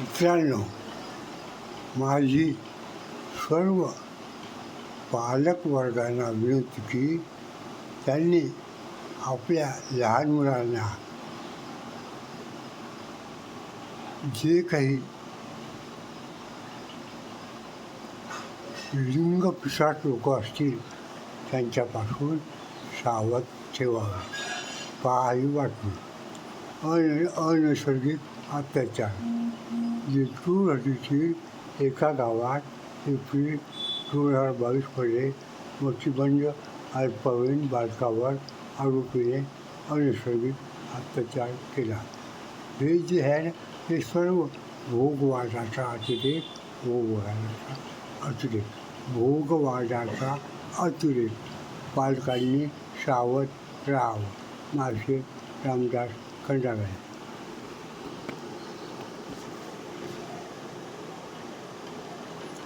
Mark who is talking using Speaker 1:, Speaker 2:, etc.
Speaker 1: मित्रांनो माझी सर्व पालकवर्गांना विनंती की त्यांनी आपल्या लहान मुलांना जे काही लिंग पिसाट लोक असतील त्यांच्यापासून सावध ठेवावं. पाहावी वाटून अन अनैसर्गिक अत्याचार. जितू नदीची एका गावात एप्रिल दोन हजार बावीसमध्ये मच्छीबंद अल्पवयीन बालकावर आरोपीने अनैसर्गिक अत्याचार केला. हे जे आहे हे सर्व भोगवादाचा अतिरेक भोगवादाचा अतिरेक भोगवादाचा अतिरेक. पालकांनी सावध राहावं मासे रामदास खंडागळे